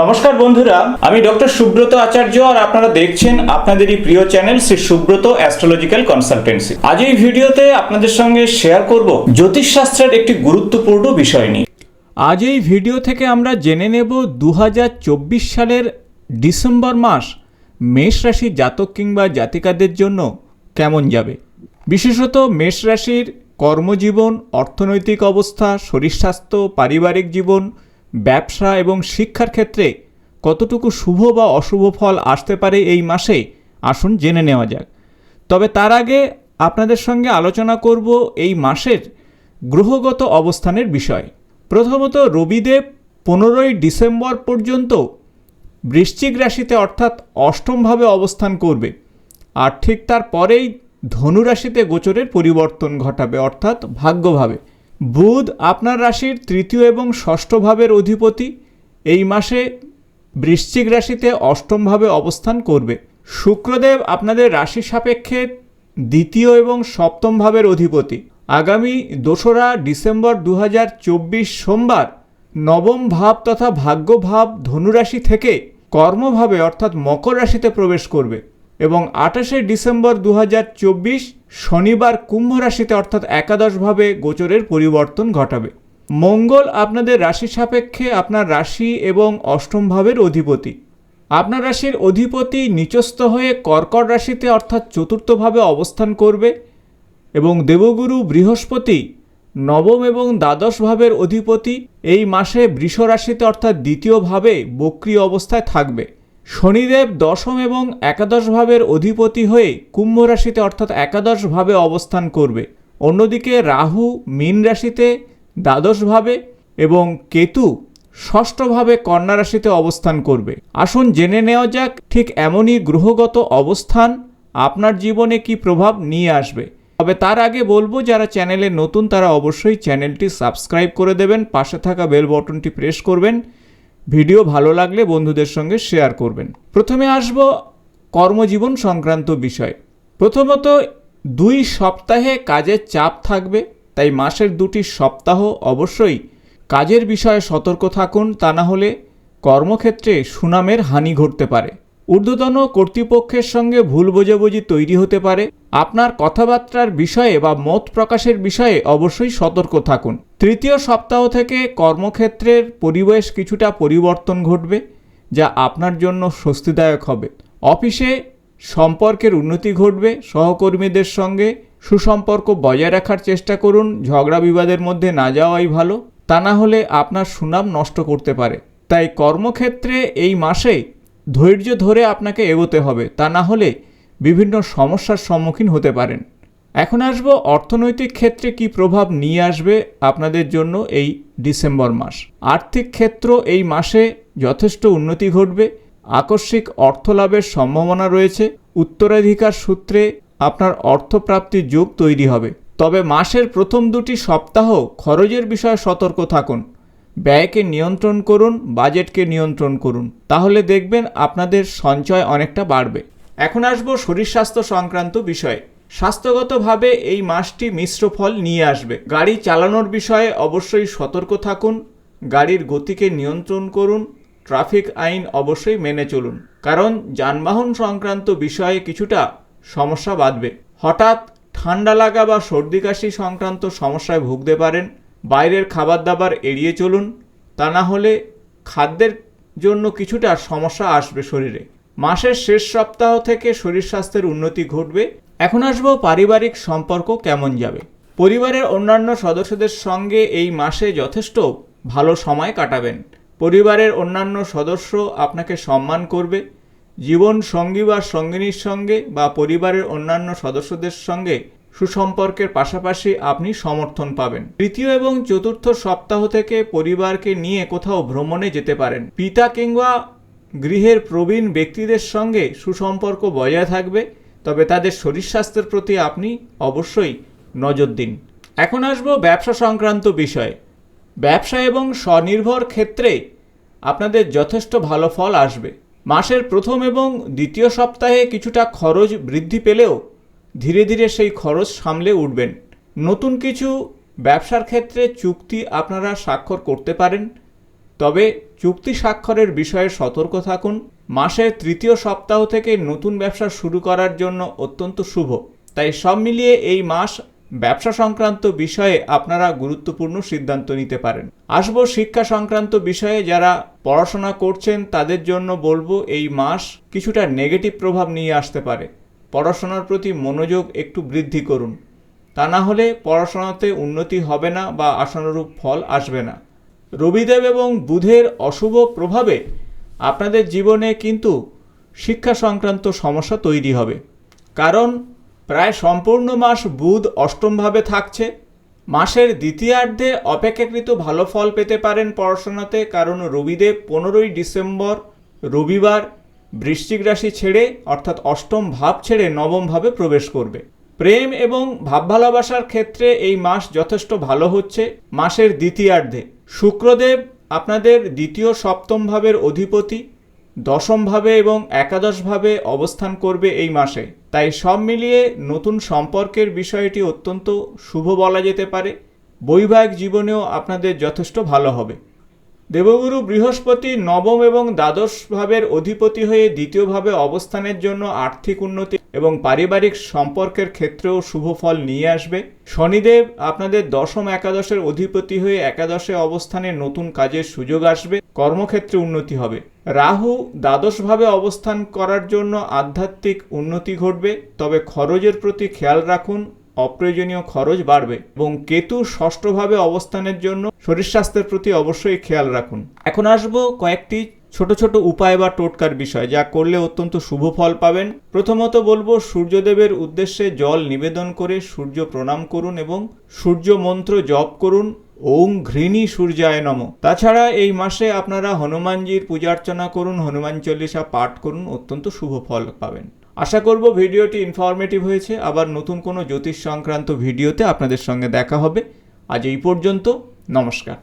নমস্কার বন্ধুরা, আমি ডক্টর সুব্রত আচার্য আর আপনারা দেখছেন আপনাদেরই প্রিয় channel Shri Subrata astrological consultancy. আজ এই ভিডিওতে আপনাদের সঙ্গে শেয়ার করব জ্যোতিষশাস্ত্রের একটি গুরুত্বপূর্ণ বিষয় নিয়ে। আজ এই ভিডিও থেকে আমরা জেনে নেব দু হাজার চব্বিশ সালের ডিসেম্বর মাস মেষ রাশির জাতক কিংবা জাতিকাদের জন্য কেমন যাবে। বিশেষত মেষ রাশির কর্মজীবন, অর্থনৈতিক অবস্থা, শরীর স্বাস্থ্য, পারিবারিক জীবন ব্যবসা এবং শিক্ষার ক্ষেত্রে কতটুকু শুভ বা অশুভ ফল আসতে পারে এই মাসে? আসুন জেনে নেওয়া যাক। তবে তার আগে আপনাদের সঙ্গে আলোচনা করব এই মাসের গ্রহগত অবস্থানের বিষয়। প্রথমত রবিদেব পনেরোই ডিসেম্বর পর্যন্ত বৃশ্চিক রাশিতে অর্থাৎ অষ্টমভাবে অবস্থান করবে আর ঠিক তারপরেই ধনু রাশিতে গোচরের পরিবর্তন ঘটাবে অর্থাৎ ভাগ্যভাবে। বুধ আপনার রাশির তৃতীয় এবং ষষ্ঠ ভাবের অধিপতি। এই মাসে বৃশ্চিক রাশিতে অষ্টমভাবে অবস্থান করবে। শুক্রদেব আপনাদের রাশি সাপেক্ষে দ্বিতীয় এবং সপ্তম ভাবের অধিপতি। আগামী দোসরা ডিসেম্বর দু হাজার চব্বিশ সোমবার নবম ভাব তথা ভাগ্যভাব ধনুরাশি থেকে কর্মভাবে অর্থাৎ মকর রাশিতে প্রবেশ করবে। এবং আঠাশে ডিসেম্বর দু হাজার চব্বিশ শনিবার কুম্ভ রাশিতে অর্থাৎ একাদশভাবে গোচরের পরিবর্তন ঘটাবে। মঙ্গল আপনাদের রাশি সাপেক্ষে আপনার রাশি এবং অষ্টম ভাবের অধিপতি। আপনার রাশির অধিপতি নিচস্থ হয়ে কর্কট রাশিতে অর্থাৎ চতুর্থভাবে অবস্থান করবে এবং দেবগুরু বৃহস্পতি নবম এবং দ্বাদশ ভাবের অধিপতি এই মাসে বৃষ রাশিতে অর্থাৎ দ্বিতীয়ভাবে বক্রী অবস্থায় থাকবে। শনিদেব দশম এবং একাদশ ভাবের অধিপতি হয়ে কুম্ভ রাশিতে অর্থাৎ একাদশ ভাবে অবস্থান করবে। অন্যদিকে রাহু মীন রাশিতে দ্বাদশভাবে এবং কেতু ষষ্ঠভাবে কন্যা রাশিতে অবস্থান করবে। আসুন জেনে নেওয়া যাক ঠিক এমনই গ্রহগত অবস্থান আপনার জীবনে কি প্রভাব নিয়ে আসবে। তবে তার আগে বলব, যারা চ্যানেলে নতুন তারা অবশ্যই চ্যানেলটি সাবস্ক্রাইব করে দেবেন, পাশে থাকা বেল বটনটি প্রেস করবেন। ভিডিও ভালো লাগলে বন্ধুদের সঙ্গে শেয়ার করবেন। প্রথমে আসব কর্মজীবন সংক্রান্ত বিষয়। প্রথমত, দুই সপ্তাহে কাজের চাপ থাকবে, তাই মাসের দুটি সপ্তাহ অবশ্যই কাজের বিষয়ে সতর্ক থাকুন, তা না হলে কর্মক্ষেত্রে সুনামের হানি ঘটতে পারে। ঊর্ধ্বতন কর্তৃপক্ষের সঙ্গে ভুল বোঝাবুঝি তৈরি হতে পারে। আপনার কথাবার্তার বিষয়ে বা মত প্রকাশের বিষয়ে অবশ্যই সতর্ক থাকুন। তৃতীয় সপ্তাহ থেকে কর্মক্ষেত্রের পরিবেশ কিছুটা পরিবর্তন ঘটবে, যা আপনার জন্য স্বস্তিদায়ক হবে। অফিসে সম্পর্কের উন্নতি ঘটবে, সহকর্মীদের সঙ্গে সুসম্পর্ক বজায় রাখার চেষ্টা করুন, ঝগড়া বিবাদের মধ্যে না যাওয়াই ভালো। তা না হলে আপনার সুনাম নষ্ট করতে পারে। তাই কর্মক্ষেত্রে এই মাসে ধৈর্য ধরে আপনাকে এগোতে হবে, তা না হলে বিভিন্ন সমস্যার সম্মুখীন হতে পারেন। এখন আসব অর্থনৈতিক ক্ষেত্রে কি প্রভাব নিয়ে আসবে আপনাদের জন্য এই ডিসেম্বর মাস। আর্থিক ক্ষেত্র এই মাসে যথেষ্ট উন্নতি ঘটবে, আকস্মিক অর্থ লাভের সম্ভাবনা রয়েছে, উত্তরাধিকার সূত্রে আপনার অর্থপ্রাপ্তির যোগ তৈরি হবে। তবে মাসের প্রথম দুটি সপ্তাহ খরচের বিষয়ে সতর্ক থাকুন। ব্যয়কে নিয়ন্ত্রণ করুন, বাজেটকে নিয়ন্ত্রণ করুন। তাহলে দেখবেন আপনাদের সঞ্চয় অনেকটা বাড়বে। এখন আসব শরীর স্বাস্থ্য সংক্রান্ত বিষয়ে। স্বাস্থ্যগতভাবে এই মাসটি মিশ্র ফল নিয়ে আসবে। গাড়ি চালানোর বিষয়ে অবশ্যই সতর্ক থাকুন, গাড়ির গতিকে নিয়ন্ত্রণ করুন, ট্রাফিক আইন অবশ্যই মেনে চলুন। কারণ যানবাহন সংক্রান্ত বিষয়ে কিছুটা সমস্যা বাঁধবে। হঠাৎ ঠান্ডা লাগা বা সর্দি কাশি সংক্রান্ত সমস্যায় ভুগতে পারেন বাইরের খাবার দাবার এড়িয়ে চলুন, তা না হলে খাদ্যের জন্য কিছুটা সমস্যা আসবে শরীরে। মাসের শেষ সপ্তাহ থেকে শরীর স্বাস্থ্যের উন্নতি ঘটবে। এখন আসব পারিবারিক সম্পর্ক কেমন যাবে? পরিবারের অন্যান্য সদস্যদের সঙ্গে এই মাসে যথেষ্ট ভালো সময় কাটাবেন। পরিবারের অন্যান্য সদস্য আপনাকে সম্মান করবে। জীবন সঙ্গী বা সঙ্গিনীর সঙ্গে বা পরিবারের অন্যান্য সদস্যদের সঙ্গে সুসম্পর্কের পাশাপাশি আপনি সমর্থন পাবেন। তৃতীয় এবং চতুর্থ সপ্তাহ থেকে পরিবারকে নিয়ে কোথাও ভ্রমণে যেতে পারেন। পিতা কিংবা গৃহের প্রবীণ ব্যক্তিদের সঙ্গে সুসম্পর্ক বজায় থাকবে, তবে তাদের শরীর স্বাস্থ্যের প্রতি আপনি অবশ্যই নজর দিন। এখন আসব ব্যবসা সংক্রান্ত বিষয়ে। ব্যবসা এবং স্বনির্ভর ক্ষেত্রে আপনাদের যথেষ্ট ভালো ফল আসবে। মাসের প্রথম এবং দ্বিতীয় সপ্তাহে কিছুটা খরচ বৃদ্ধি পেলেও ধীরে ধীরে সেই খরচ সামলে উঠবেন। নতুন কিছু ব্যবসার ক্ষেত্রে চুক্তি আপনারা স্বাক্ষর করতে পারেন। তবে চুক্তি স্বাক্ষরের বিষয়ে সতর্ক থাকুন। মাসের তৃতীয় সপ্তাহ থেকে নতুন ব্যবসা শুরু করার জন্য অত্যন্ত শুভ। তাই সব মিলিয়ে এই মাস ব্যবসা সংক্রান্ত বিষয়ে আপনারা গুরুত্বপূর্ণ সিদ্ধান্ত নিতে পারেন। আসব শিক্ষা সংক্রান্ত বিষয়ে যারা পড়াশোনা করছেন তাদের জন্য বলব এই মাস কিছুটা নেগেটিভ প্রভাব নিয়ে আসতে পারে। পড়াশোনার প্রতি মনোযোগ একটু বৃদ্ধি করুন। তা না হলে পড়াশোনাতে উন্নতি হবে না বা আশানুরূপ ফল আসবে না। রবিদেব এবং বুধের অশুভ প্রভাবে আপনাদের জীবনে কিন্তু শিক্ষা সংক্রান্ত সমস্যা তৈরি হবে। কারণ প্রায় সম্পূর্ণ মাস বুধ অষ্টমভাবে থাকছে। মাসের দ্বিতীয়ার্ধে অপেক্ষাকৃত ভালো ফল পেতে পারেন পড়াশোনাতে, কারণ রবিদেব পনেরোই ডিসেম্বর, রবিবার বৃশ্চিক রাশি ছেড়ে, অর্থাৎ অষ্টম ভাব ছেড়ে নবম ভাবে প্রবেশ করবে। প্রেম এবং ভাব ভালোবাসার ক্ষেত্রে এই মাস যথেষ্ট ভালো হচ্ছে। মাসের দ্বিতীয়ার্ধে শুক্রদেব আপনাদের দ্বিতীয় সপ্তম ভাবের অধিপতি দশমভাবে এবং একাদশভাবে অবস্থান করবে এই মাসে। তাই সব মিলিয়ে নতুন সম্পর্কের বিষয়টি অত্যন্ত শুভ বলা যেতে পারে। বৈবাহিক জীবনেও আপনাদের যথেষ্ট ভালো হবে। দেবগুরু বৃহস্পতি নবম এবং দ্বাদশ ভাবের অধিপতি হয়ে দ্বিতীয়ভাবে অবস্থানের জন্য আর্থিক উন্নতি এবং পারিবারিক সম্পর্কের ক্ষেত্রেও শুভ ফল নিয়ে আসবে। শনিদেব আপনাদের দশম একাদশের অধিপতি হয়ে একাদশে অবস্থানে নতুন কাজের সুযোগ আসবে, কর্মক্ষেত্রে উন্নতি হবে। রাহু দ্বাদশভাবে অবস্থান করার জন্য আধ্যাত্মিক উন্নতি ঘটবে, তবে খরচের প্রতি খেয়াল রাখুন অপ্রয়োজনীয় খরচ বাড়বে এবং কেতু ষষ্ঠভাবে অবস্থানের জন্য শরীর স্বাস্থ্যের প্রতি অবশ্যই খেয়াল রাখুন। এখন আসব কয়েকটি ছোট ছোট উপায় বা টোটকার বিষয় যা করলে অত্যন্ত শুভ ফল পাবেন। প্রথমত বলব, সূর্যদেবের উদ্দেশ্যে জল নিবেদন করে সূর্য প্রণাম করুন এবং সূর্য মন্ত্র জপ করুন। ওং ঘৃণী সূর্যায় নম। তাছাড়া এই মাসে আপনারা হনুমানজির পূজা অর্চনা করুন, হনুমান চল্লিশা পাঠ করুন, অত্যন্ত শুভ ফল পাবেন। আশা করব ভিডিওটি ইনফরমেটিভ হয়েছে। আবার নতুন কোনো জ্যোতিষ সংক্রান্ত ভিডিওতে আপনাদের সঙ্গে দেখা হবে। আজ এই পর্যন্ত, নমস্কার।